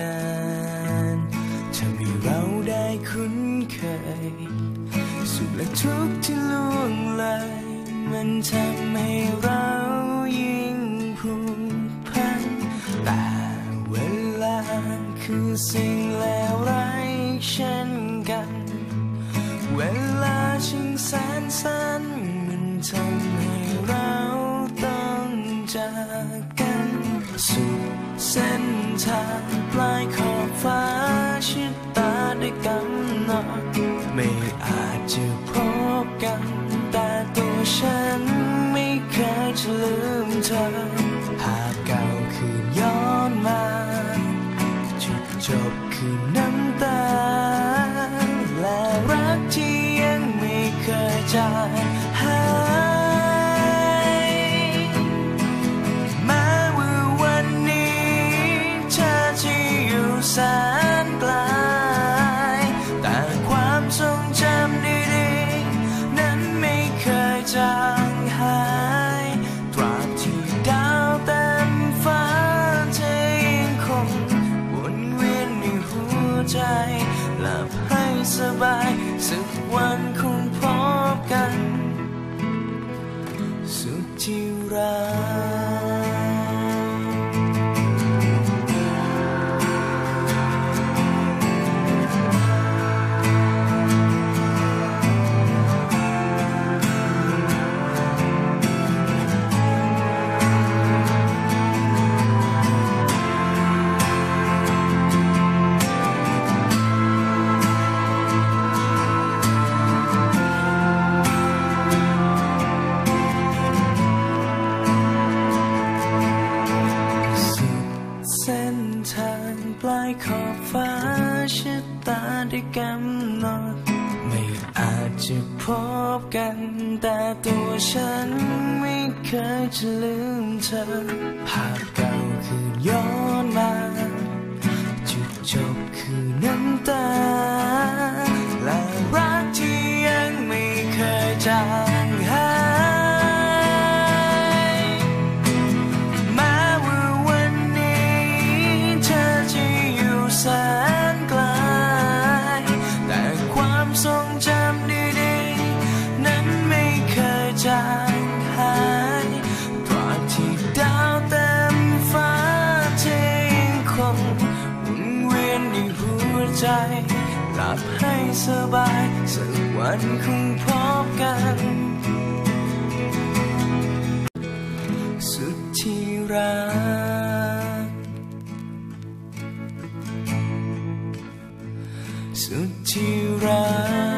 นานทำให้เราได้คุ้นเคย สุขและทุกข์ที่ล่วงเลยมันทำให้เรายิ่งผูกพันแต่เวลาคือสิ่งเลวร้ายเช่นกัน เวลาชิงแสนสั้นมันทำให้เราต้องจากกัน สุดเส้นทางปลายขอบฟ้าชิดตาได้กำหนดไม่อาจจะพบกัน แต่ตัวฉันไม่เคยจะลืมเธอ หากเก่าคืนย้อนมาจุดจบคือน้ำตา และรักที่ยังไม่เคยจาง ห ได้กำหนดไม่อาจจะพบกัน แต่ตัวฉันไม่เคยจะลืมเธอภาพกัน จางหายตราบที่ดาวเต็มฟ้าเธอยังคงหมุนเวียนในหัวใจหลับให้สบายสักวันคงพบกัน สุดที่รัก สุดที่รัก